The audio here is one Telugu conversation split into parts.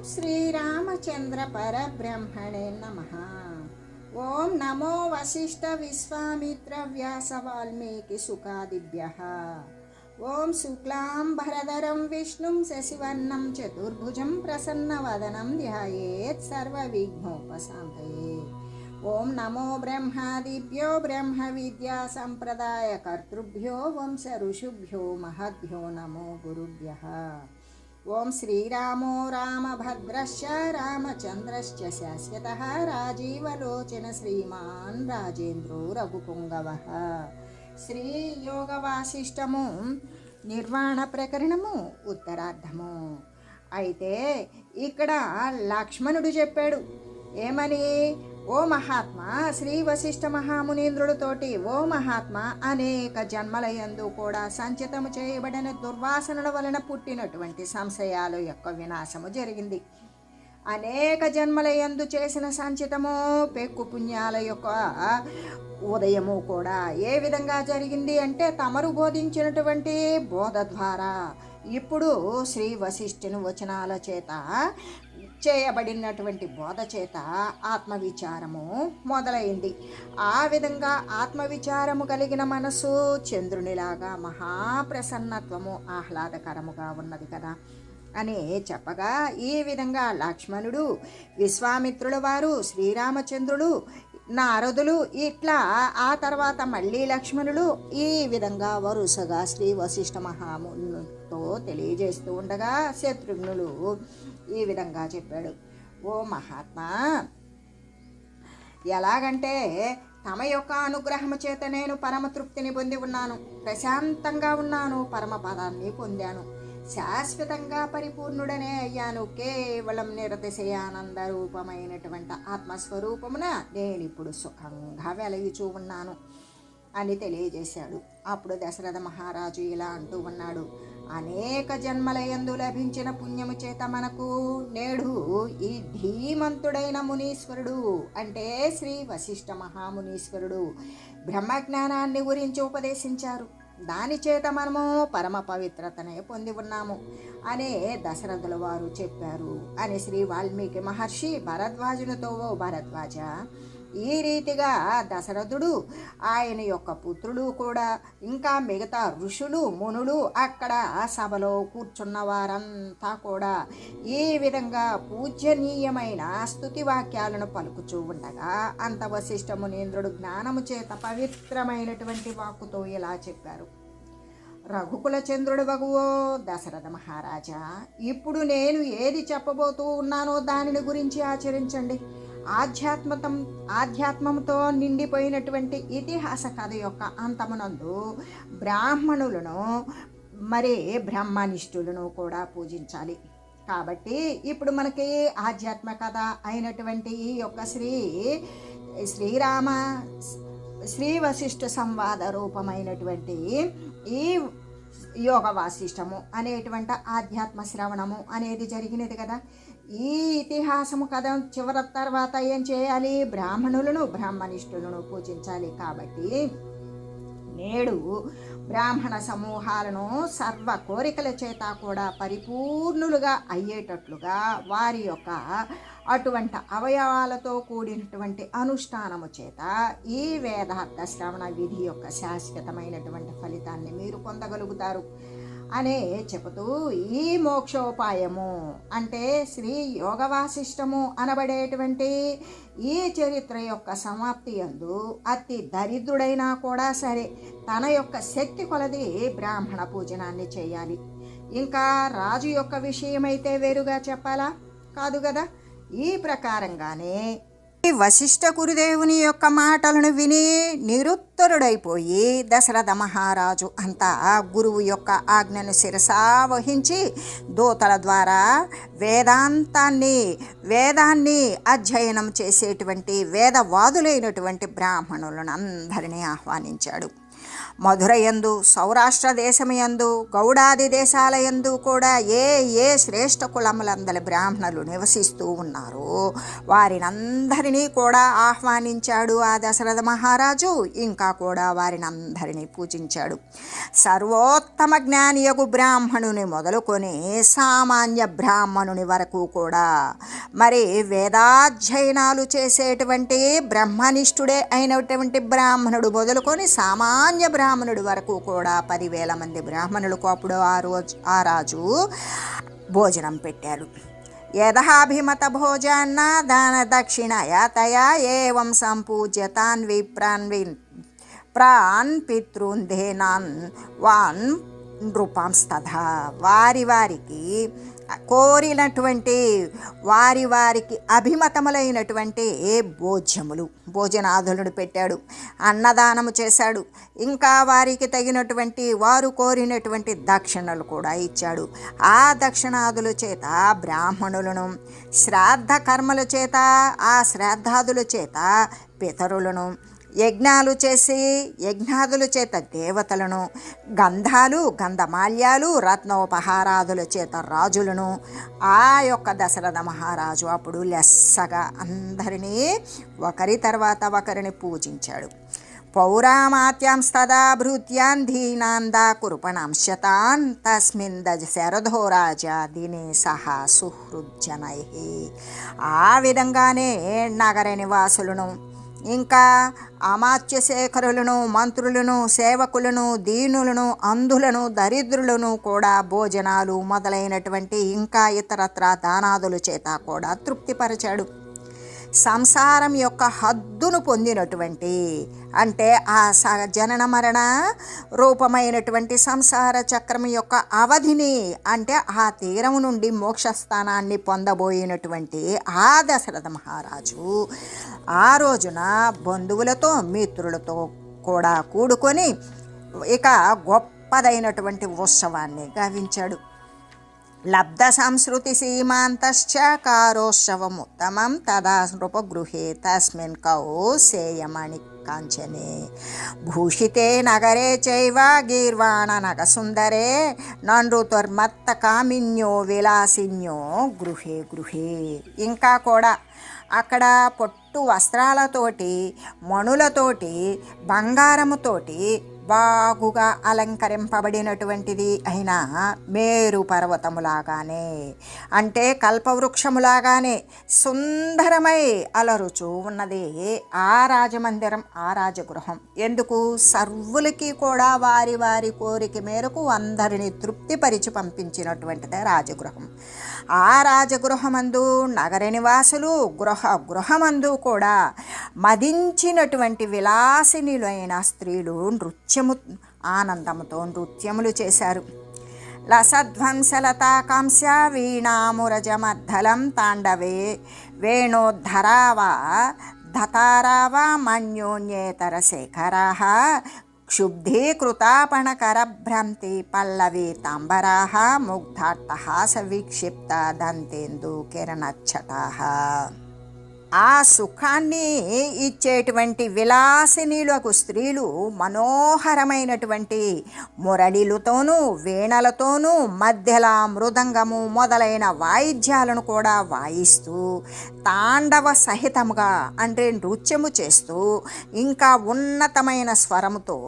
ॐ श्रीरामचन्द्रपरब्रह्मणे नमः। ॐ नमो वसिष्ठविश्वामित्रव्यासवाल्मीकिसुखादिभ्यः। ॐ शुक्लां भरधरं विष्णुं शशिवर्णं चतुर्भुजं प्रसन्नवदनं ध्यायेत् सर्वविघ्नोपशान्तये। ओं नमो ब्रह्मादिभ्यो ब्रह्मविद्यासम्प्रदायकर्तृभ्यो वंशऋषुभ्यो महद्भ्यो नमो गुरुभ्यः। ఓం శ్రీరామో రామభద్రశ్చ రామచంద్రశ్చ శాశ్వత రాజీవలోచన శ్రీమాన్ రాజేంద్రో రఘుపుంగవ. శ్రీ వాసిష్టము నిర్వాణ ప్రకరణము ఉత్తరార్ధము. అయితే ఇక్కడ లక్ష్మణుడు చెప్పాడు ఏమని? ఓ మహాత్మ శ్రీ వశిష్ఠ మహామునీంద్రుడితోటి ఓ మహాత్మ అనేక జన్మలయందు కూడా సంచితము చేయబడిన దుర్వాసనల వలన పుట్టినటువంటి సంశయాలు యొక్క వినాశము జరిగింది. అనేక జన్మలయందు చేసిన సంచితము పెక్కు పుణ్యాల యొక్క ఉదయము కూడా ఏ విధంగా జరిగింది అంటే తమరు బోధించినటువంటి బోధ ద్వారా ఇప్పుడు శ్రీ వశిష్ఠుని వచనాల చేత చేయబడినటువంటి బోధ చేత ఆత్మవిచారము మొదలైంది. ఆ విధంగా ఆత్మవిచారము కలిగిన మనసు చంద్రునిలాగా మహాప్రసన్నత్వము ఆహ్లాదకరముగా ఉన్నది కదా. అని చెప్పగా ఈ విధంగా లక్ష్మణుడు విశ్వామిత్రుల వారు శ్రీరామచంద్రుడు నారదులు ఇట్లా ఆ తర్వాత మళ్ళీ లక్ష్మణుడు ఈ విధంగా వరుసగా శ్రీ వశిష్ఠ మహామునితో తెలియజేస్తూ ఉండగా శత్రుఘ్నులు ఈ విధంగా చెప్పాడు. ఓ మహాత్మా ఎలాగంటే తమ యొక్క అనుగ్రహము చేత నేను పరమ తృప్తిని పొంది ఉన్నాను. ప్రశాంతంగా ఉన్నాను పరమ పదాన్ని పొందాను. శాశ్వతంగా పరిపూర్ణుడనే అయ్యాను. కేవలం నిరతిశయానంద రూపమైనటువంటి ఆత్మస్వరూపమున నేను ఇప్పుడు సుఖంగా వెలగిచూ ఉన్నాను అని తెలియజేశాడు. అప్పుడు దశరథ మహారాజు ఇలా అంటూ ఉన్నాడు. అనేక జన్మలయందు లభించిన పుణ్యము చేత మనకు నేడు ఈ ధీమంతుడైన మునీశ్వరుడు అంటే శ్రీ వశిష్ఠ మహామునీశ్వరుడు బ్రహ్మజ్ఞానాన్ని గురించి ఉపదేశించారు. దాని చేత మనము పరమ పవిత్రతనే పొంది ఉన్నాము అనే దశరథుల వారు చెప్పారు. అని శ్రీ వాల్మీకి మహర్షి భరద్వాజునితో ఓ భరద్వాజ ఈ రీతిగా దశరథుడు ఆయన యొక్క పుత్రుడు కూడా ఇంకా మిగతా ఋషులు మునులు అక్కడ సభలో కూర్చున్న వారంతా కూడా ఈ విధంగా పూజ్యనీయమైన స్తుతి వాక్యాలను పలుకుచూ ఉండగా అంత వశిష్ఠ మునీంద్రుడు జ్ఞానము చేత పవిత్రమైనటువంటి వాక్కుతో ఇలా చెప్పారు. రఘుకుల చంద్రుడు వగువో దశరథ మహారాజా ఇప్పుడు నేను ఏది చెప్పబోతూ ఉన్నానో దానిని గురించి ఆచరించండి. ఆధ్యాత్మతం ఆధ్యాత్మంతో నిండిపోయినటువంటి ఇతిహాస కథ యొక్క అంతమునందు బ్రాహ్మణులను మరి బ్రహ్మనిష్ఠులను కూడా పూజించాలి. కాబట్టి ఇప్పుడు మనకి ఆధ్యాత్మ కథ అయినటువంటి ఈ యొక్క శ్రీ శ్రీరామ శ్రీ వశిష్ఠ సంవాద రూపమైనటువంటి ఈ యోగ వాసిష్టము అనేటువంటి ఆధ్యాత్మ శ్రవణము అనేది జరిగినది కదా. ఈ ఇతిహాసము కథ చివరి తర్వాత ఏం చేయాలి? బ్రాహ్మణులను బ్రాహ్మణిష్ఠులను పూజించాలి కాబట్టి నేడు బ్రాహ్మణ సమూహాలను సర్వ కోరికల చేత కూడా పరిపూర్ణులుగా అయ్యేటట్లుగా వారి యొక్క అటువంటి అవయవాలతో కూడినటువంటి అనుష్ఠానము చేత ఈ వేదార్థ శ్రవణ విధి యొక్క శాశ్వతమైనటువంటి ఫలితాన్ని మీరు పొందగలుగుతారు. అనే చెబుతూ ఈ మోక్షోపాయము అంటే శ్రీ యోగ వాసిష్టము అనబడేటువంటి ఈ చరిత్ర యొక్క సమాప్తి అందు అతి దరిద్రుడైనా కూడా సరే తన యొక్క శక్తి కొలది బ్రాహ్మణ పూజనాన్ని చేయాలి. ఇంకా రాజు యొక్క విషయమైతే వేరుగా చెప్పాలా? కాదు కదా. ఈ ప్రకారంగానే వశిష్ఠ గురుదేవుని యొక్క మాటలను విని నిరుత్తరుడైపోయి దశరథ మహారాజు అంతా గురువు యొక్క ఆజ్ఞను శిరసా వహించి దూతల ద్వారా వేదాంతాన్ని వేదాన్ని అధ్యయనం చేసేటువంటి వేదవాదులైనటువంటి బ్రాహ్మణులను అందరినీ ఆహ్వానించాడు. మధురయందు సౌరాష్ట్ర దేశమయందు గౌడాది దేశాలయందు కూడా ఏ ఏ శ్రేష్ఠ కులములందలి బ్రాహ్మణులు నివసిస్తూ ఉన్నారో వారినందరినీ కూడా ఆహ్వానించాడు ఆ దశరథ మహారాజు. ఇంకా కూడా వారినందరినీ పూజించాడు. సర్వోత్తమ జ్ఞానియగు బ్రాహ్మణుని మొదలుకొని సామాన్య బ్రాహ్మణుని వరకు కూడా మరి వేదాధ్యయనాలు చేసేటువంటి బ్రహ్మనిష్ఠుడే అయినటువంటి బ్రాహ్మణుడు మొదలుకొని సామాన్య బ్రాహ్మణుడి వరకు కూడా పదివేల మంది బ్రాహ్మణులకు అప్పుడు ఆ రోజు ఆ రాజు భోజనం పెట్టాడు. యథాభిమత భోజాన్న దాన దక్షిణ యాతయా ఏవం సంపూజ్య తాన్ విప్రాన్ ప్రాన్ పితృన్ దేనాన్ వాన్ నృపాంస్తథ. వారి వారికి కోరినటువంటి వారి వారికి అభిమతములైనటువంటి భోజ్యములు భోజనాధులను పెట్టాడు అన్నదానము చేశాడు ఇంకా వారికి తగినటువంటి వారు కోరినటువంటి దక్షిణలు కూడా ఇచ్చాడు. ఆ దక్షిణాదుల చేత బ్రాహ్మణులను శ్రాద్ధ కర్మల చేత ఆ శ్రాద్ధాదుల చేత పితరులను యజ్ఞాలు చేసి యజ్ఞాదుల చేత దేవతలను గంధాలు గంధమాల్యాలు రత్నోపహారాదుల చేత రాజులను ఆ యొక్క దశరథ మహారాజు అప్పుడు లెస్సగా అందరినీ ఒకరి తర్వాత ఒకరిని పూజించాడు. పౌరామాత్యాంస్తదా భృత్యాన్ ధీనాందా కురుపణంశతాన్ తస్మిన్ దజ శరథో రాజా దినే సహా సుహృజ్జనై. ఆ విధంగానే నగర నివాసులను ఇంకా అమాత్యశేఖరులను మంత్రులను సేవకులను దీనులను అంధులను దరిద్రులను కూడా భోజనాలు మొదలైనటువంటి ఇంకా ఇతరత్ర దానాదుల చేత కూడా తృప్తిపరచాడు. సంసారం యొక్క హద్దును పొందినటువంటి అంటే ఆ స జనన మరణ రూపమైనటువంటి సంసార చక్రం యొక్క అవధిని అంటే ఆ తీరం నుండి మోక్షస్థానాన్ని పొందబోయినటువంటి ఆ దశరథ మహారాజు ఆ రోజున బంధువులతో మిత్రులతో కూడా కూడుకొని ఇక గొప్పదైనటువంటి ఉత్సవాన్ని గావించాడు. లబ్ధ సంస్కృతి సీమాంతశ్చ కారోత్సవముత్తమం తదా నృపగృహే తస్మిన్ కౌసేయమణి కాంచనే భూషితే నగరే చైవ గీర్వాణ నగసుందరే నృతుర్మత్త కామిన్యో విలాసిన్యో గృహే గృహే ఇంకా కూడా అక్కడ పొట్టు వస్త్రాలతోటి మణులతోటి బంగారముతోటి బాగుగా అలంకరింపబడినటువంటిది అయిన మేరు పర్వతములాగానే అంటే కల్పవృక్షములాగానే సుందరమై అలరుచు ఉన్నది ఆ రాజమందిరం ఆ రాజగృహం. ఎందుకు? సర్వులకి కూడా వారి వారి కోరిక మేరకు అందరినీ తృప్తిపరిచి పంపించినటువంటిదే రాజగృహం. ఆ రాజగృహమందు నగర నివాసులు గృహ గృహమందు కూడా మదించినటువంటి విలాసినిలైన స్త్రీలు నృత్యము ఆనందముతో నృత్యములు చేశారు. లసధ్వంసలతాకాంక్ష వీణామురజమద్దలం తాండవే వేణోద్ధరావా ధతారావా మన్యోన్యేతర శేఖరా క్షుబ్ధీకృతాపణకరభ్రంతి పల్లవీ తాంబరా ముగ్ధాట్టహాస విక్షిప్త దంతేందు కిరణచ్చటా ఆ సుఖాన్ని ఇచ్చేటువంటి విలాసినీలకు స్త్రీలు మనోహరమైనటువంటి మురళిలతోనూ వీణలతోనూ మధ్యలా మృదంగము మొదలైన వాయిద్యాలను కూడా వాయిస్తూ తాండవ సహితముగా అంటే నృత్యము చేస్తూ ఇంకా ఉన్నతమైన స్వరముతో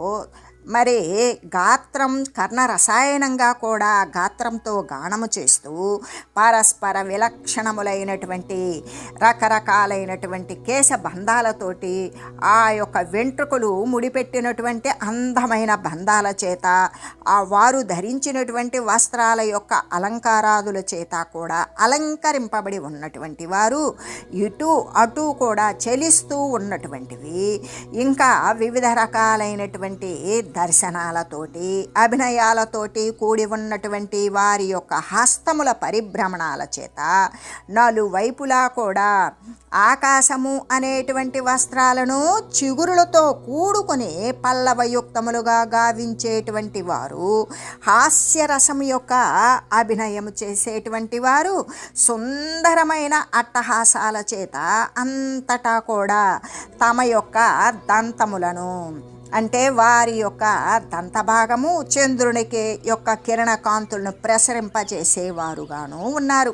మరి గాత్రం కర్ణ రసాయనంగా కూడా గాత్రంతో గానము చేస్తూ పరస్పర విలక్షణములైనటువంటి రకరకాలైనటువంటి కేశ బంధాలతోటి ఆ యొక్క వెంట్రుకలు ముడిపెట్టినటువంటి అందమైన బంధాల చేత ఆ వారు ధరించినటువంటి వస్త్రాల యొక్క అలంకారాదుల చేత కూడా అలంకరింపబడి ఉన్నటువంటి వారు ఇటు అటు కూడా చెలిస్తూ ఉన్నటువంటివి. ఇంకా వివిధ రకాలైనటువంటి దర్శనాలతోటి అభినయాలతోటి కూడి ఉన్నటువంటి వారి యొక్క హస్తముల పరిభ్రమణాల చేత నలువైపులా కూడా ఆకాశము అనేటువంటి వస్త్రాలను చిగురులతో కూడుకొని పల్లవయుక్తములుగా గావించేటువంటి వారు హాస్యరసం యొక్క అభినయం చేసేటువంటి వారు సుందరమైన అట్టహాసాల చేత అంతటా కూడా తమ యొక్క దంతములను అంటే వారి యొక్క దంతభాగము చంద్రునికి యొక్క కిరణ కాంతులను ప్రసరింపజేసేవారుగాను ఉన్నారు.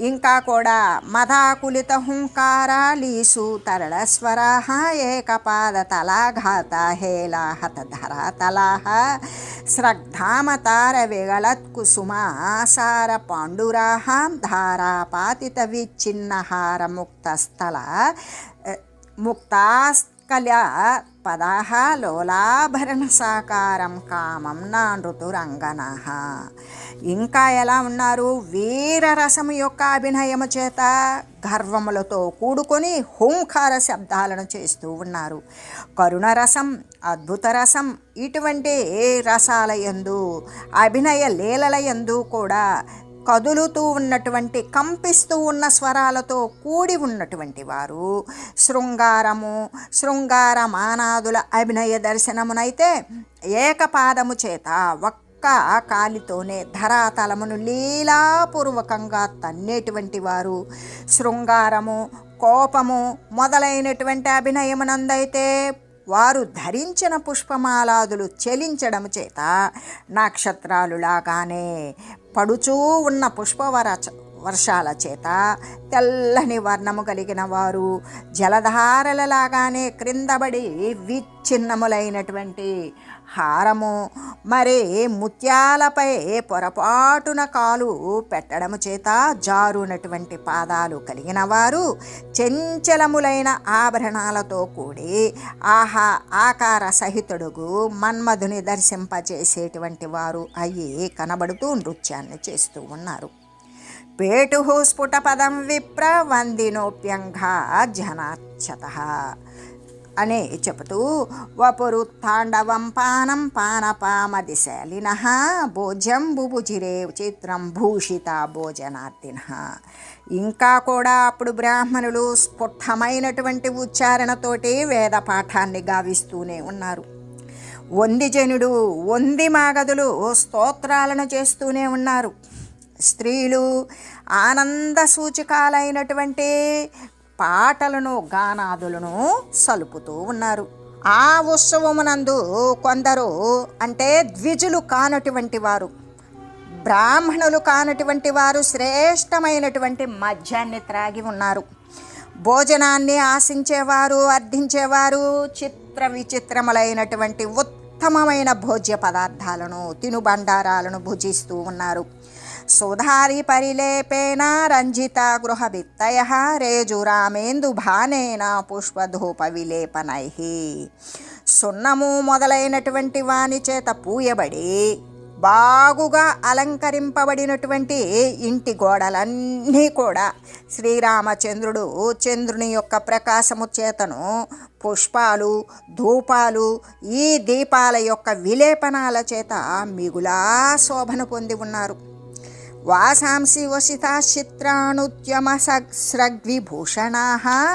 ఇంకా కూడా మదాకులిత హుంకారాలీసు తరళ స్వరాహ ఏకపాద తలాఘాత హేలాహత ధరాతలాహ స్రగ్ధామతార విగళత్ కుసుమాసార పాండురాహ ధారాపాతిత విచ్ఛిన్నహార ముక్తస్థల ముక్తాస్కల పదాహ లోలాభరణ సాకారం కామం నా నృతురంగన ఇంకా ఎలా ఉన్నారు? వీరరసము యొక్క అభినయము చేత గర్వములతో కూడుకొని హుంకార శబ్దాలను చేస్తూ ఉన్నారు. కరుణరసం అద్భుత రసం ఇటువంటి రసాల యందు అభినయ లీలల యందు కూడా కదులుతూ ఉన్నటువంటి కంపిస్తూ ఉన్న స్వరాలతో కూడి ఉన్నటువంటి వారు. శృంగారము శృంగార మానాదుల అభినయ దర్శనమునైతే ఏకపాదము చేత ఒక్క కాలితోనే ధరాతలమును లీలాపూర్వకంగా తన్నేటువంటి వారు. శృంగారము కోపము మొదలైనటువంటి అభినయమునందైతే వారు ధరించిన పుష్పమాలాదులు చెలించడం చేత నక్షత్రాలులాగానే పడుచూ ఉన్న పుష్పవర వర్షాల చేత తెల్లని వర్ణము కలిగిన వారు జలధారలలాగానే క్రిందబడి విచ్ఛిన్నములైనటువంటి హారము. మరి ముత్యాలపై పొరపాటున కాలు పెట్టడము చేత జారునటువంటి పాదాలు కలిగిన వారు చెంచలములైన ఆభరణాలతో కూడి ఆహా ఆకార సహితుడుగు మన్మధుని దర్శింపచేసేటువంటి వారు అయ్యి కనబడుతూ నృత్యాన్ని చేస్తూ ఉన్నారు. పేటు స్ఫుటపదం విప్ర వందినోప్యంగా జనార్చత అనే చెబుతూ వపురు తాండవం పానం పానపామదిశలిన భోజ్యం బుభుజిరే చిత్రం భూషిత భోజనార్థిన ఇంకా కూడా అప్పుడు బ్రాహ్మణులు స్ఫుటమైనటువంటి ఉచ్చారణతోటి వేద పాఠాన్ని గావిస్తూనే ఉన్నారు. వందిజనుడు వంది మాగదులు స్తోత్రాలను చేస్తూనే ఉన్నారు. స్త్రీలు ఆనంద సూచికాలైనటువంటి పాటలను గానాదులను సలుపుతూ ఉన్నారు. ఆ ఉత్సవమునందు కొందరు అంటే ద్విజులు కానటువంటి వారు బ్రాహ్మణులు కానటువంటి వారు శ్రేష్టమైనటువంటి మద్యాన్ని త్రాగి ఉన్నారు. భోజనాన్ని ఆశించేవారు అర్థించేవారు చిత్ర విచిత్రములైనటువంటి ఉత్తమమైన భోజ్య పదార్థాలను తినుబండారాలను భుజిస్తూ ఉన్నారు. సుధారి పరిలేపేన రంజిత గృహభిత్తయ రేజురామేందు భానేన పుష్పధూప విలేపనై సున్నము మొదలైనటువంటి వాని చేత పూయబడి బాగుగా అలంకరింపబడినటువంటి ఇంటి గోడలన్నీ కూడా శ్రీరామచంద్రుడు చంద్రుని యొక్క ప్రకాశము చేతను పుష్పాలు ధూపాలు ఈ దీపాల యొక్క విలేపనాల చేత మిగులా శోభను పొంది ఉన్నారు. వాసాంసి వసితాశ్చిత్రాణుద్యమ సగ్విభూషణా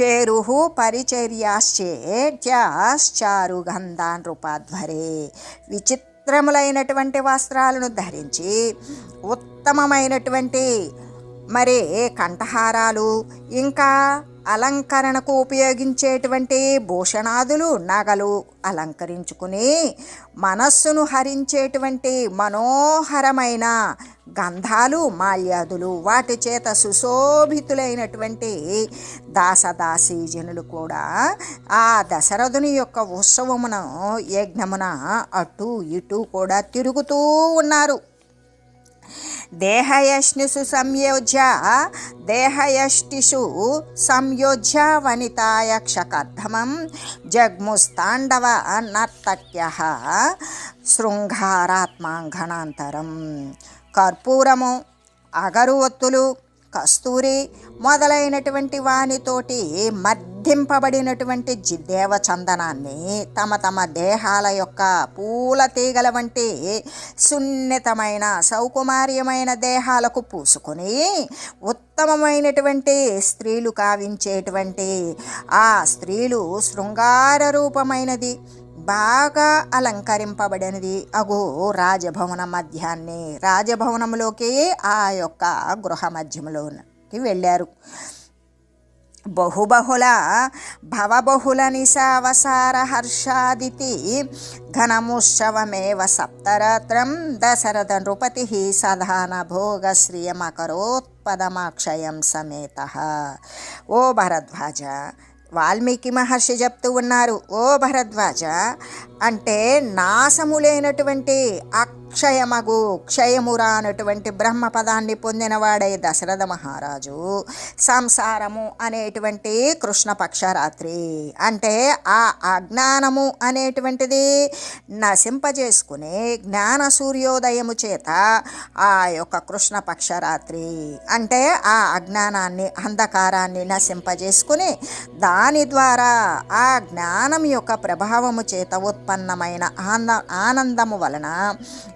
చేరు పరిచర్యాశ్చేర్యాశ్చారు గంధాన్ రూపాధ్వరే విచిత్రములైనటువంటి వస్త్రాలను ధరించి ఉత్తమమైనటువంటి మరి కంఠహారాలు ఇంకా అలంకరణకు ఉపయోగించేటువంటి భూషణాదులు నగలు అలంకరించుకుని మనస్సును హరించేటువంటి మనోహరమైన గంధాలు మాల్యాదులు వాటి చేత సుశోభితులైనటువంటి దాసదాసీజనులు కూడా ఆ దశరథుని యొక్క ఉత్సవమున యజ్ఞమున అటు ఇటు కూడా తిరుగుతూ ఉన్నారు. దేహయష్ణిషు సంయోజ్య దేహయష్టిషు సంయోజ్య వనితాయక్షకర్ధమం జగ్ముస్తాండవ నర్తక్య శృంగారాత్మాంగణాంతరం. కర్పూరము అగరువత్తులు కస్తూరి మొదలైనటువంటి వానితోటి మర్ధింపబడినటువంటి జిద్దేవ చందనాన్ని తమ తమ దేహాల యొక్క పూల తీగల వంటి సున్నితమైన సౌకుమార్యమైన దేహాలకు పూసుకొని ఉత్తమమైనటువంటి స్త్రీలు కావించేటువంటి ఆ స్త్రీలు శృంగార రూపమైనది. బాగా అలంకరింపబడినది అగో రాజభవన మధ్యాన్ని రాజభవనంలోకి ఆ యొక్క గృహ మధ్యంలోకి వెళ్ళారు. బహుబహుళ భవబహుళ నిశావసార హర్షాదితి ఘనముత్సవమేవ సప్తరాత్రం దశరథ నృపతి సధాన భోగ శ్రియమకరోత్పదమాక్షయం సమేత. ఓ భరద్వాజ వాల్మీకి మహర్షి చెప్తూ ఉన్నారు ఓ భరద్వాజ అంటే నాశము లేనటువంటి క్షయమగు క్షయమురా అనేటువంటి బ్రహ్మ పదాన్ని పొందినవాడై దశరథ మహారాజు. సంసారము అనేటువంటి కృష్ణపక్ష రాత్రి అంటే ఆ అజ్ఞానము అనేటువంటిది నశింపజేసుకుని జ్ఞాన సూర్యోదయము చేత ఆ యొక్క కృష్ణపక్ష రాత్రి అంటే ఆ అజ్ఞానాన్ని అంధకారాన్ని నశింపజేసుకుని దాని ద్వారా ఆ జ్ఞానం యొక్క ప్రభావము చేత ఉత్పన్నమైన ఆనంద ఆనందము వలన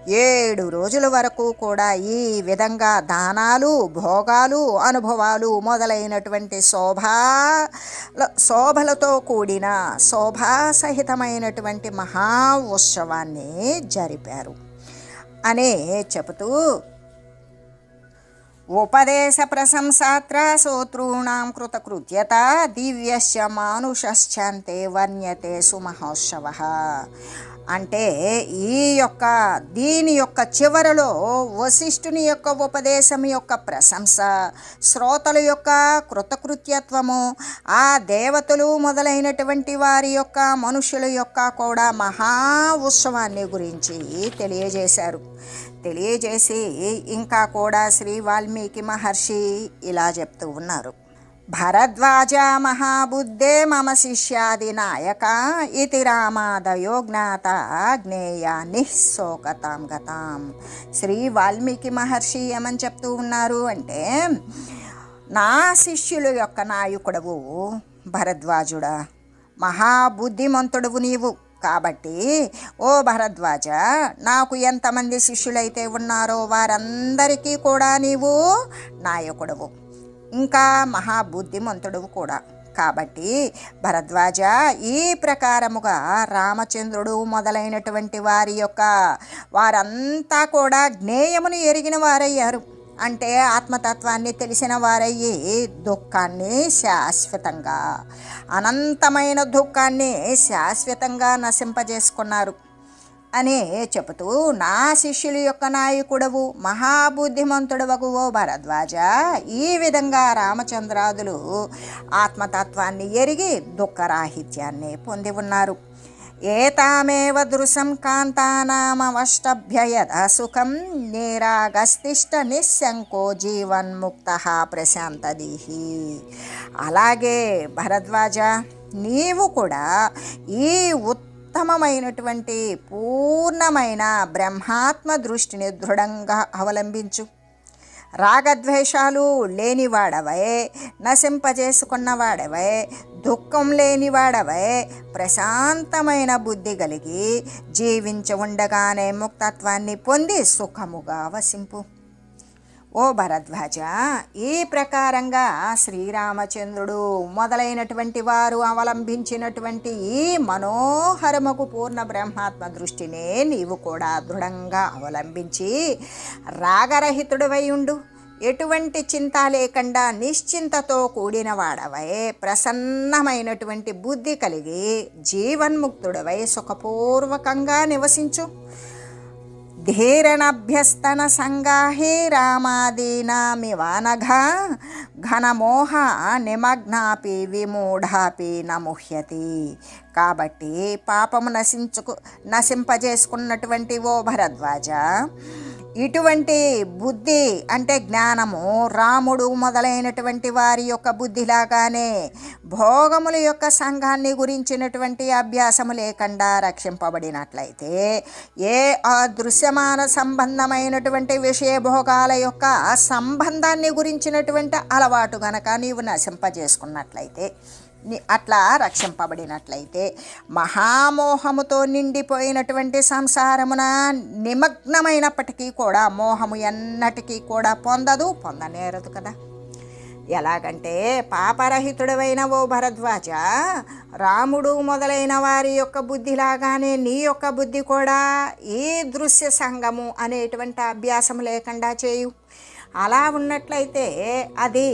ఏడు రోజుల వరకు కూడా ఈ విధంగా దానాలు భోగాలు అనుభవాలు మొదలైనటువంటి శోభా శోభలతో కూడిన శోభాసహితమైనటువంటి మహా ఉత్సవాన్ని జరిపారు. అనే చెబుతూ ఉపదేశ ప్రశంసాత్ర శ్రోతॄణాం కృతకృత్యత దివ్యశ్చ మానుషశ్చంతే వర్ణ్యతే సుమహోత్సవ అంటే ఈ యొక్క దీని యొక్క చివరలో వశిష్ఠుని యొక్క ఉపదేశం యొక్క ప్రశంస శ్రోతల యొక్క కృతకృత్యత్వము ఆ దేవతలు మొదలైనటువంటి వారి యొక్క మనుషుల యొక్క కూడా మహా ఉత్సవాన్ని గురించి తెలియజేశారు. తెలియజేసి ఇంకా కూడా శ్రీ వాల్మీకి మహర్షి ఇలా చెప్తూ ఉన్నారు. భరద్వాజ మహాబుద్ధే మమ శిష్యాది నాయక ఇది రామాదయో జ్ఞాత జ్ఞేయ నిశోకతాం గతాం. శ్రీ వాల్మీకి మహర్షి ఏమని చెప్తూ ఉన్నారు అంటే నా శిష్యుల యొక్క నాయకుడవు భరద్వాజుడా. మహాబుద్ధిమంతుడవు నీవు. కాబట్టి ఓ భరద్వాజ నాకు ఎంతమంది శిష్యులైతే ఉన్నారో వారందరికీ కూడా నీవు నాయకుడవు. ఇంకా మహాబుద్ధిమంతుడు కూడా. కాబట్టి భరద్వాజ ఈ ప్రకారముగా రామచంద్రుడు మొదలైనటువంటి వారి యొక్క వారంతా కూడా జ్ఞేయమును ఎరిగిన వారయ్యారు. అంటే ఆత్మతత్వాన్ని తెలిసిన వారయ్యి దుఃఖాన్ని శాశ్వతంగా అనంతమైన దుఃఖాన్ని శాశ్వతంగా నశింపజేసుకున్నారు అని చెబుతూ నా శిష్యుల యొక్క నాయకుడవు మహాబుద్ధిమంతుడవగు ఓ భరద్వాజ ఈ విధంగా రామచంద్రాదులు ఆత్మతత్వాన్ని ఎరిగి దుఃఖరాహిత్యాన్ని పొంది ఉన్నారు. ఏతామేవ దృశం కాంతానామవష్టభ్యయదసుఖం నీరాగస్తిష్ట నిశంకో జీవన్ముక్త ప్రశాంతదీహి అలాగే భరద్వాజ నీవు కూడా ఈ ఉత్తమమైనటువంటి పూర్ణమైన బ్రహ్మాత్మ దృష్టిని దృఢంగా అవలంబించు. రాగద్వేషాలు లేనివాడవై నశింపజేసుకున్నవాడవై దుఃఖం లేనివాడవై ప్రశాంతమైన బుద్ధి కలిగి జీవించి ఉండగానే ముక్తత్వాన్ని పొంది సుఖముగా వసింపు. ఓ భరద్వాజ ఈ ప్రకారంగా శ్రీరామచంద్రుడు మొదలైనటువంటి వారు అవలంబించినటువంటి ఈ మనోహరముకు పూర్ణ బ్రహ్మాత్మ దృష్టినే నీవు కూడా దృఢంగా అవలంబించి రాగరహితుడివై ఉండు ఎటువంటి చింత లేకుండా నిశ్చింతతో కూడిన వాడవై ప్రసన్నమైనటువంటి బుద్ధి కలిగి జీవన్ముక్తుడవై సుఖపూర్వకంగా నివసించు. ధీరనభ్యస్తన సంగాహి రామాదీనామివానఘా ఘనమోహ నిమగ్నాపి విమూఢాపి నముహ్యతి. కాబట్టి పాపము నశించుకు నశింపజేసుకున్నటువంటి ఓ భరద్వాజ ఇటువంటి బుద్ధి అంటే జ్ఞానము రాముడు మొదలైనటువంటి వారి యొక్క బుద్ధిలాగానే భోగముల యొక్క సంఘాన్ని గురించినటువంటి అభ్యాసము లేకుండా రక్షింపబడినట్లయితే ఏ అదృశ్యమాన సంబంధమైనటువంటి విషయ భోగాల యొక్క సంబంధాన్ని గురించినటువంటి అలవాటు గనక నీవు నశింపజేసుకున్నట్లయితే అట్లా రక్షింపబడినట్లయితే మహామోహముతో నిండిపోయినటువంటి సంసారమున నిమగ్నమైనప్పటికీ కూడా మోహము ఎన్నటికీ కూడా పొందదు పొందనేరదు కదా. ఎలాగంటే పాపరహితుడవైన ఓ భరద్వాజ రాముడు మొదలైన వారి యొక్క బుద్ధిలాగానే నీ యొక్క బుద్ధి కూడా ఈ దృశ్య సంగము అనేటువంటి అభ్యాసం లేకుండా చేయు. అలా ఉన్నట్లయితే అది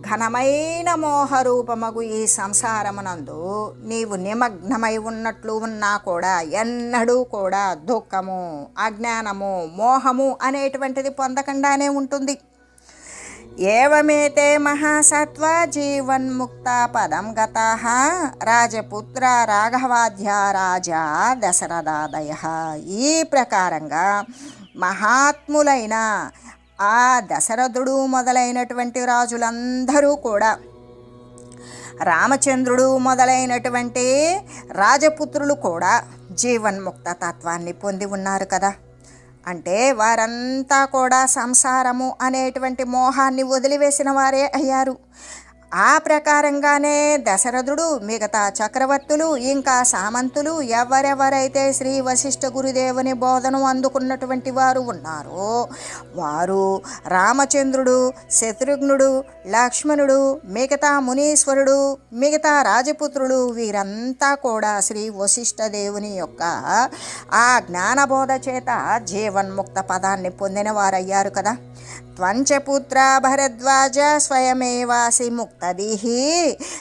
ఘనమైన మోహరూపమగు ఈ సంసారమునందు నీవు నిమగ్నమై ఉన్నట్లు ఉన్నా కూడా ఎన్నడూ కూడా దుఃఖము అజ్ఞానము మోహము అనేటువంటిది పొందకుండానే ఉంటుంది. ఏవమేతే మహాసత్వ జీవన్ముక్త పదం గత రాజపుత్ర రాఘవాధ్య రాజా దశరథాదయ. ఈ ప్రకారంగా మహాత్ములైన ఆ దశరథుడు మొదలైనటువంటి రాజులందరూ కూడా. రామచంద్రుడు మొదలైనటువంటి రాజపుత్రులు కూడా జీవన్ముక్త తత్వాన్ని పొంది ఉన్నారు కదా. అంటే వారంతా కూడా సంసారము అనేటువంటి మోహాన్ని వదిలివేసిన వారే అయ్యారు. ఆ ప్రకారంగానే దశరథుడు మిగతా చక్రవర్తులు ఇంకా సామంతులు ఎవరెవరైతే శ్రీ వశిష్ఠ గురుదేవుని బోధను అందుకున్నటువంటి వారు ఉన్నారో వారు రామచంద్రుడు శత్రుఘ్నుడు లక్ష్మణుడు మిగతా మునీశ్వరుడు మిగతా రాజపుత్రులు వీరంతా కూడా శ్రీ వశిష్ఠ దేవుని యొక్క ఆ జ్ఞానబోధ చేత జీవన్ముక్త పదాన్ని పొందిన వారయ్యారు కదా. త్వంచపుత్ర భరద్వాజ స్వయమేవాసి ముక్తదిహి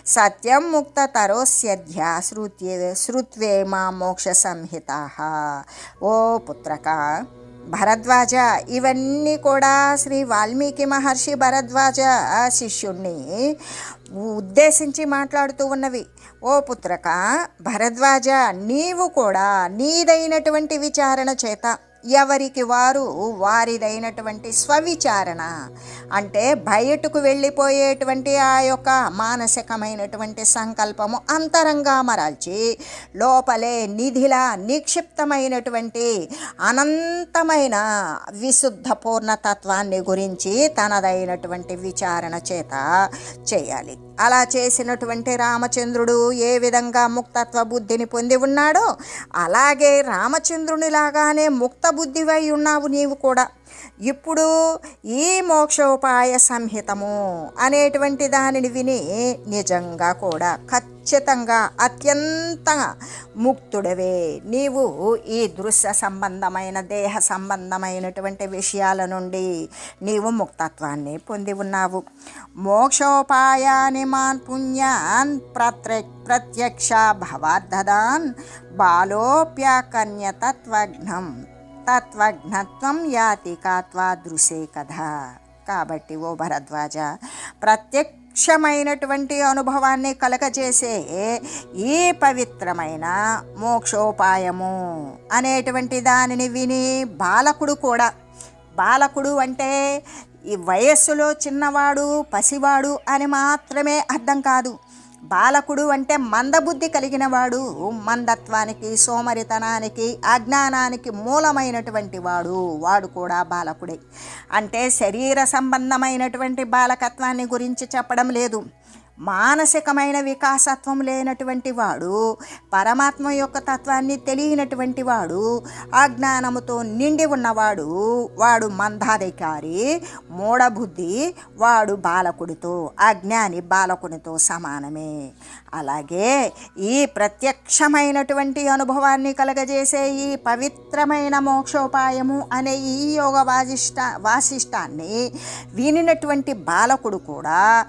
సత్యం ముక్తతరోస్యధ్య శ్రుత్యే శ్రుత్వే మా మోక్ష సంహిత ఓ పుత్రక భరద్వాజ ఇవన్నీ కూడా శ్రీ వాల్మీకి మహర్షి భరద్వాజ శిష్యుణ్ణి ఉద్దేశించి మాట్లాడుతూ ఉన్నవి। ఓ పుత్రక భరద్వాజ నీవు కూడా నీదైనటువంటి విచారణ చేత ఎవరికి వారు వారిదైనటువంటి స్వవిచారణ? అంటే బయటకు వెళ్ళిపోయేటువంటి ఆ యొక్క మానసికమైనటువంటి సంకల్పము అంతరంగా మరల్చి లోపలే నిధిలా నిక్షిప్తమైనటువంటి అనంతమైన విశుద్ధ పూర్ణతత్వాన్ని గురించి తనదైనటువంటి విచారణ చేత చేయాలి. అలా చేసినటువంటి రామచంద్రుడు ఏ విధంగా ముక్తత్వ బుద్ధిని పొంది ఉన్నాడో అలాగే రామచంద్రునిలాగానే ముక్త బుద్ధివై ఉన్నావు నీవు కూడా. ఇప్పుడు ఈ మోక్షోపాయ సంహితము అనేటువంటి దానిని విని నిజంగా కూడా ఖచ్చితంగా అత్యంత ముక్తుడవే. నీవు ఈ దృశ్య సంబంధమైన దేహ సంబంధమైనటువంటి విషయాల నుండి నీవు ముక్తత్వాన్ని పొంది ఉన్నావు. మోక్షోపాయాని మాన్ పుణ్యాన్ ప్రత్య ప్రత్యక్ష భవార్థదాన్ బాలోప్యాకన్యతత్వజ్ఞం తత్వజ్ఞత్వం యాతి కాత్వా దృశే కథ. కాబట్టి ఓ భరద్వాజ ప్రత్యక్షమైనటువంటి అనుభవాన్ని కలగజేసే ఈ పవిత్రమైన మోక్షోపాయము అనేటువంటి దానిని విని బాలకుడు కూడా బాలకుడు అంటే ఈ వయస్సులో చిన్నవాడు పసివాడు అని మాత్రమే అర్థం కాదు. బాలకుడు అంటే మందబుద్ధి కలిగిన వాడు మందత్వానికి సోమరితనానికి అజ్ఞానానికి మూలమైనటువంటి వాడు వాడు కూడా బాలకుడే. అంటే శరీర సంబంధమైనటువంటి బాలకత్వాన్ని గురించి చెప్పడం లేదు. మానసికమైన వికాసత్వం లేనటువంటి వాడు పరమాత్మ యొక్క తత్వాన్ని తెలియనటువంటి వాడు అజ్ఞానముతో నిండి ఉన్నవాడు వాడు మందాధికారి మూఢబుద్ధి వాడు బాలకుడితో అజ్ఞాని బాలకునితో సమానమే. అలాగే ఈ ప్రత్యక్షమైనటువంటి అనుభవాన్ని కలగజేసే ఈ పవిత్రమైన మోక్షోపాయము అనే ఈ యోగ వాసిష్ట వాసిష్టాన్ని వినినటువంటి బాలకుడు కూడా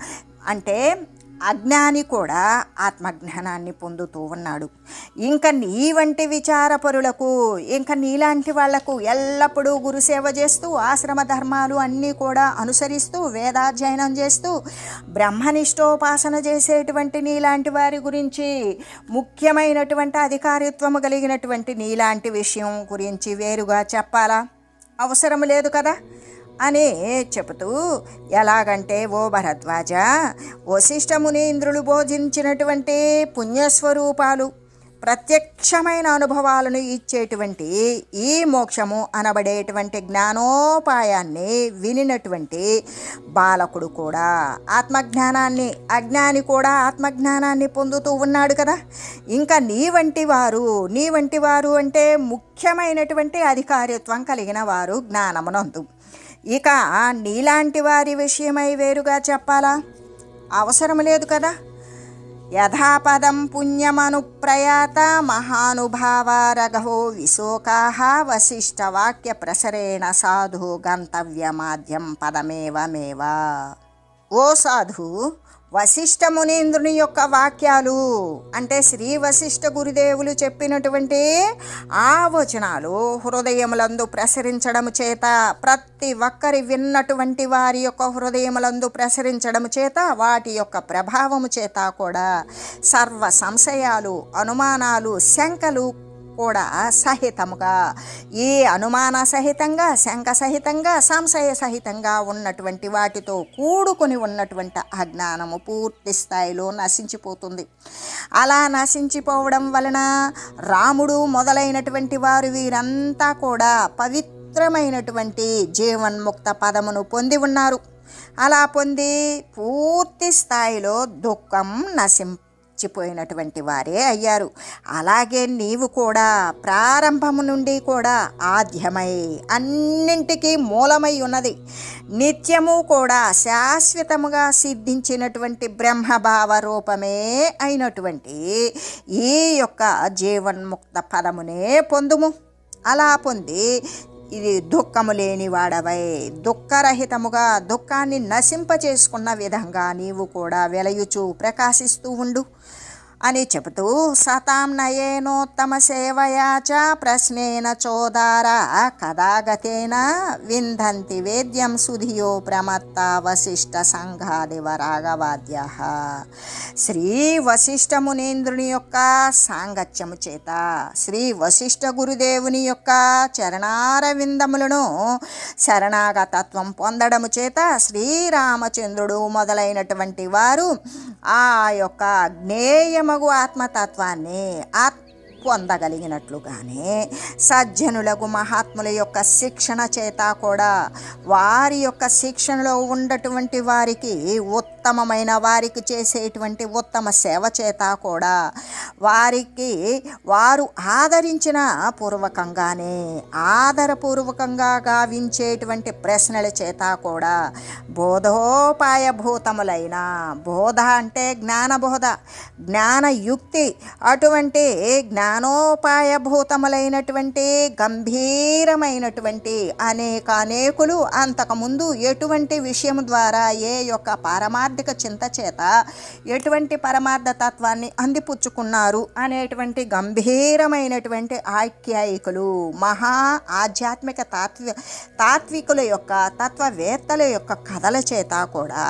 అంటే అజ్ఞాని కూడా ఆత్మజ్ఞానాన్ని పొందుతూ ఉన్నాడు. ఇంకా నీ వంటి విచారపరులకు ఇంకా నీలాంటి వాళ్ళకు ఎల్లప్పుడూ గురుసేవ చేస్తూ ఆశ్రమ ధర్మాలు అన్నీ కూడా అనుసరిస్తూ వేదాధ్యయనం చేస్తూ బ్రహ్మనిష్టోపాసన చేసేటువంటి నీలాంటి వారి గురించి ముఖ్యమైనటువంటి అధికారిత్వము కలిగినటువంటి నీలాంటి విషయం గురించి వేరుగా చెప్పాలా? అవసరం లేదు కదా? అని చెబుతూ ఎలాగంటే ఓ భరద్వాజ వశిష్ఠ ఇంద్రులు బోధించినటువంటి పుణ్యస్వరూపాలు ప్రత్యక్షమైన అనుభవాలను ఇచ్చేటువంటి ఈ మోక్షము అనబడేటువంటి జ్ఞానోపాయాన్ని వినినటువంటి బాలకుడు కూడా ఆత్మజ్ఞానాన్ని అజ్ఞాని కూడా ఆత్మజ్ఞానాన్ని పొందుతూ ఉన్నాడు కదా. ఇంకా నీ వంటి వారు నీ వంటి వారు అంటే ముఖ్యమైనటువంటి అధికారిత్వం కలిగిన వారు జ్ఞానమునందు. ఇక నీలాంటి వారి విషయమై వేరుగా చెప్పాలా? అవసరం లేదు కదా. యథాపదం పుణ్యమనుప్రయాత మహానుభావ రఘో విశోకాహ వశిష్ఠవాక్య ప్రసరేణ సాధు గంతవ్యమాద్యం పదమేవమేవ. ఓ సాధు వశిష్ఠ మునీంద్రుని యొక్క వాక్యాలు అంటే శ్రీ వశిష్ఠ గురుదేవులు చెప్పినటువంటి ఆ వచనాలు హృదయములందు ప్రసరించడం చేత ప్రతి ఒక్కరి విన్నటువంటి వారి యొక్క హృదయములందు ప్రసరించడం చేత వాటి యొక్క ప్రభావము చేత కూడా సర్వ సంశయాలు అనుమానాలు శంకలు కూడా సహితముగా ఈ అనుమాన సహితంగా శంక సహితంగా సంశయ సహితంగా ఉన్నటువంటి వాటితో కూడుకొని ఉన్నటువంటి అజ్ఞానము పూర్తి స్థాయిలో నశించిపోతుంది. అలా నశించిపోవడం వలన రాముడు మొదలైనటువంటి వారు వీరంతా కూడా పవిత్రమైనటువంటి జీవన్ముక్త పదమును పొంది ఉన్నారు. అలా పొంది పూర్తి స్థాయిలో దుఃఖం నశింప మర్చిపోయినటువంటి వారే అయ్యారు. అలాగే నీవు కూడా ప్రారంభము నుండి కూడా ఆద్యమై అన్నింటికీ మూలమై ఉన్నది. నిత్యము కూడా శాశ్వతముగా సిద్ధించినటువంటి బ్రహ్మభావ రూపమే అయినటువంటి ఈ యొక్క జీవన్ముక్త పదమునే పొందుము. అలా పొంది ఇది దుఃఖము లేని వాడవై దుఃఖరహితముగా దుఃఖాన్ని నశింపచేసుకున్న విధంగా నీవు కూడా వెలయుచు ప్రకాశిస్తూ ఉండు. అని చెబుతూ సతాం నయేనోత్తమ సేవయా చ ప్రశ్నేన చోదార కదాగతేన విందంతి వేద్యం సుధియో ప్రమత్త వశిష్ట సంఘాదివ రాఘవాద్య. శ్రీ వశిష్ఠ మునీంద్రుని యొక్క సాంగత్యము చేత శ్రీ వశిష్ఠ గురుదేవుని యొక్క చరణారవిందములను శరణాగతత్వం పొందడము చేత శ్రీరామచంద్రుడు మొదలైనటువంటి వారు ఆ యొక్క జ్ఞేయమగు ఆత్మతత్వాన్ని ఆత్ పొందగలిగినట్లుగానే సజ్జనులకు మహాత్ముల యొక్క శిక్షణ చేత కూడా వారి యొక్క శిక్షణలో ఉండటువంటి వారికి ఉత్తమమైన వారికి చేసేటువంటి ఉత్తమ సేవ చేత కూడా వారికి వారు ఆదరించిన పూర్వకంగానే ఆదరపూర్వకంగా గావించేటువంటి ప్రశ్నల చేత కూడా బోధోపాయభూతములైన బోధ అంటే జ్ఞానబోధ జ్ఞానయుక్తి అటువంటి జ్ఞాన జ్ఞానోపాయభూతములైనటువంటి గంభీరమైనటువంటి అనేక అనేకులు అంతకుముందు ఎటువంటి విషయం ద్వారా ఏ యొక్క పారమార్థిక చింత చేత ఎటువంటి పరమార్థ తత్వాన్ని అందిపుచ్చుకున్నారు అనేటువంటి గంభీరమైనటువంటి ఆఖ్యాయికులు మహా ఆధ్యాత్మిక తాత్వి తాత్వికుల యొక్క తత్వవేత్తల యొక్క కథల చేత కూడా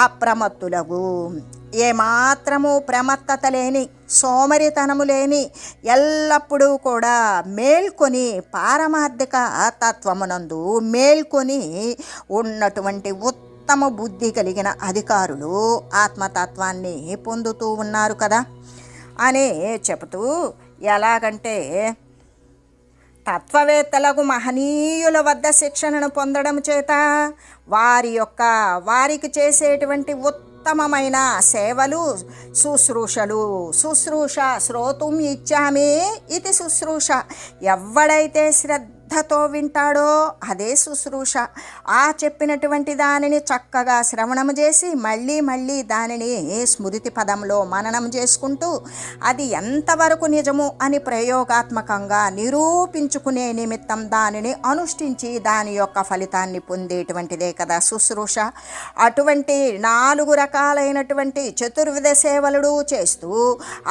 అప్రమత్తులకు ఏమాత్రము ప్రమత్తత లేని సోమరితనము లేని ఎల్లప్పుడూ కూడా మేల్కొని పారమార్థిక తత్వమునందు మేల్కొని ఉన్నటువంటి ఉత్తమ బుద్ధి కలిగిన అధికారులు ఆత్మతత్వాన్ని పొందుతూ ఉన్నారు కదా. అని చెబుతూ ఎలాగంటే తత్వవేత్తలకు మహనీయుల వద్ద శిక్షణను పొందడం చేత వారి యొక్క వారికి చేసేటువంటి ఉత్తమమైన సేవలు శుశ్రూషలు. శుశ్రూష శ్రోతుం ఇచ్చామి ఇది శుశ్రూష. ఎవడైతే శ్రద్ధతో వింటాడో అదే శుశ్రూష. ఆ చెప్పినటువంటి దానిని చక్కగా శ్రవణం చేసి మళ్ళీ మళ్ళీ దానిని స్మృతి పదంలో మననం చేసుకుంటూ అది ఎంతవరకు నిజము అని ప్రయోగాత్మకంగా నిరూపించుకునే నిమిత్తం దానిని అనుష్ఠించి దాని యొక్క ఫలితాన్ని పొందేటువంటిదే కదా శుశ్రూష. అటువంటి నాలుగు రకాలైనటువంటి చతుర్విధ సేవలు చేస్తూ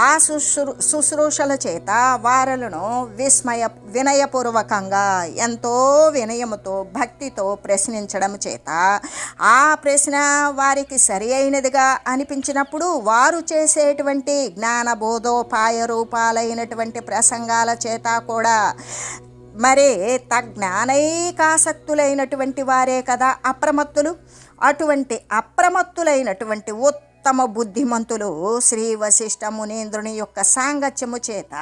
ఆ శుశ్రూ శుశ్రూషల చేత వారలను విస్మయ వినయపూర్వకంగా ఎంతో వినయముతో భక్తితో ప్రశ్నించడం చేత ఆ ప్రశ్న వారికి సరి అయినదిగా అనిపించినప్పుడు వారు చేసేటువంటి జ్ఞానబోధోపాయ రూపాలైనటువంటి ప్రసంగాల చేత కూడా మరి తజ్ఞానైకాసక్తులైనటువంటి వారే కదా అప్రమత్తులు. అటువంటి అప్రమత్తులైనటువంటి ఉత్తమ బుద్ధిమంతులు శ్రీ వశిష్ఠ మునీంద్రుని యొక్క సాంగత్యము చేత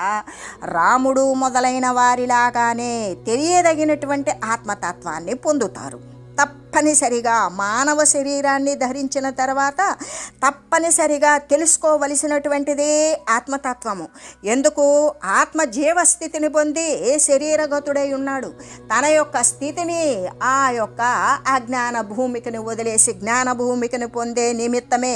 రాముడు మొదలైన వారిలాగానే తెలియదగినటువంటి ఆత్మతత్వాన్ని పొందుతారు. తప్పనిసరిగా మానవ శరీరాన్ని ధరించిన తర్వాత తప్పనిసరిగా తెలుసుకోవలసినటువంటిదే ఆత్మతత్వము. ఎందుకు? ఆత్మ జీవస్థితిని పొంది శరీరగతుడై ఉన్నాడు? తన యొక్క స్థితిని ఆ యొక్క అజ్ఞాన భూమికని వదిలేసి జ్ఞాన భూమికని పొందే నిమిత్తమే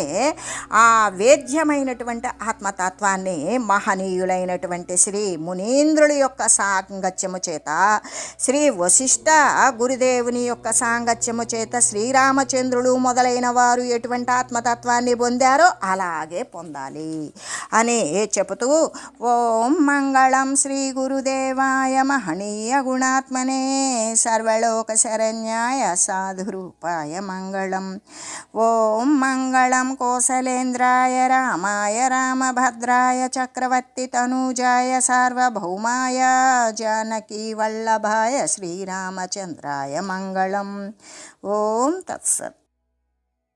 ఆ వేద్యమైనటువంటి ఆత్మతత్వాన్ని మహనీయులైనటువంటి శ్రీ మునీంద్రుల యొక్క సాంగత్యము చేత శ్రీ వశిష్ఠ గురుదేవుని యొక్క సాంగత్యము చేత శ్రీరామచంద్రుడు మొదలైన వారు ఎటువంటి ఆత్మతత్వాన్ని పొందారో అలాగే పొందాలి అని చెబుతూ ఓం మంగళం శ్రీ గురుదేవాయ మహనీయ గుణాత్మనే సర్వలోక శరణ్యాయ సాధురూపాయ మంగళం. ఓం మంగళం కోసలేంద్రాయ రామాయ రామభద్రాయ చక్రవర్తి తనూజాయ సార్వభౌమాయ జానకీ వల్లభాయ శ్రీరామచంద్రాయ మంగళం. ఓం తత్సత్